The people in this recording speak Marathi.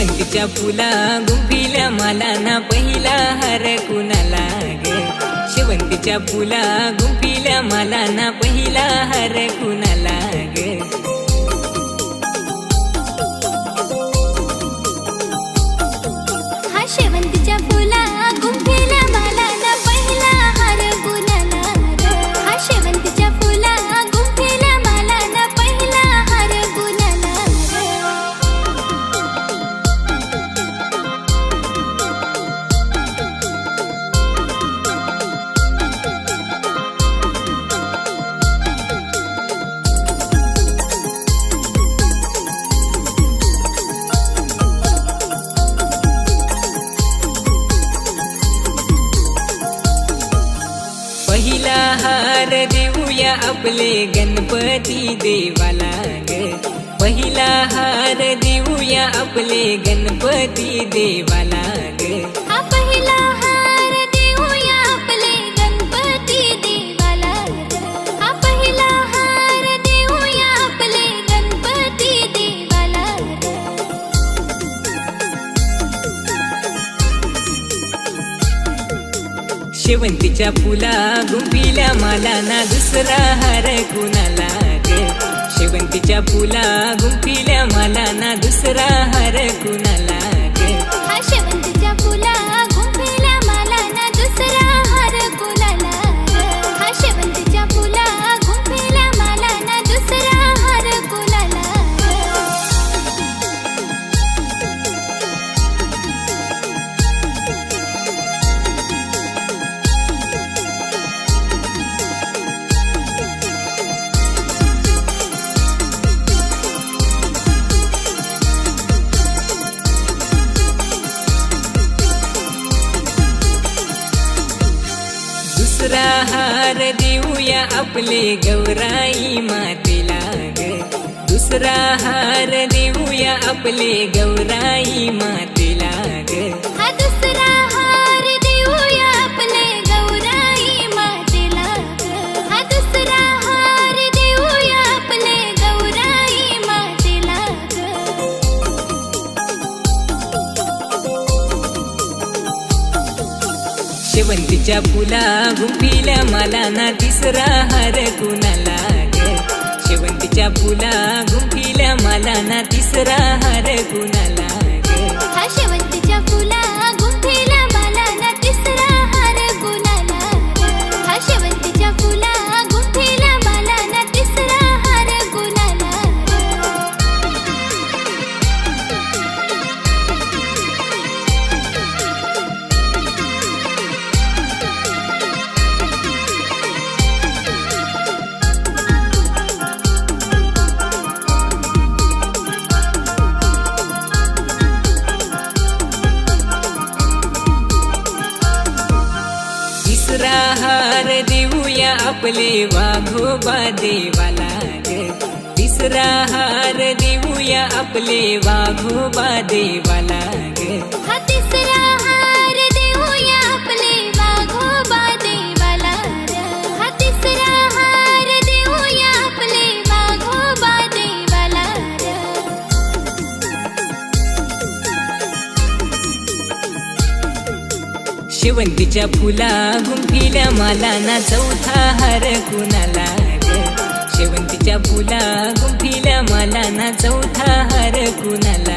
शेवंतीच्या फुला गुबीला मला ना पहिला हार कुणाला ग शेवंतीच्या फुला गुबिल्या मला ना पहिला हार कुणाला ग हा पहिला हार देऊया आपले गणपती देवाला ग. पहिला हार देऊया आपले गणपती देवाला ग. पहिला शेवंतीच्या फुला गुंफिल्या मला ना दुसरा हार कुणाला ग शेवंतीच्या फुला गुंफिल्या दुसरा हार देऊया आपले गौराई मातेला ग दुसरा हार देऊया आपले गौराई माते शेवंतीच्या फुला गुंफिल्या मला ना तिसरा हार कुणाला शेवंतीच्या फुला गुंफिल्या मला ना तिसरा हार कुणाला आपले वाघोबा देवाला तिसरा हार देऊया आपले वाघोबा देवाला शेवंतीच्या फुला गुंफिल्या मला ना चौथा हार कुणाला शेवंतीच्या फुला गुंफिल्या मला ना चौथा हार कुणाला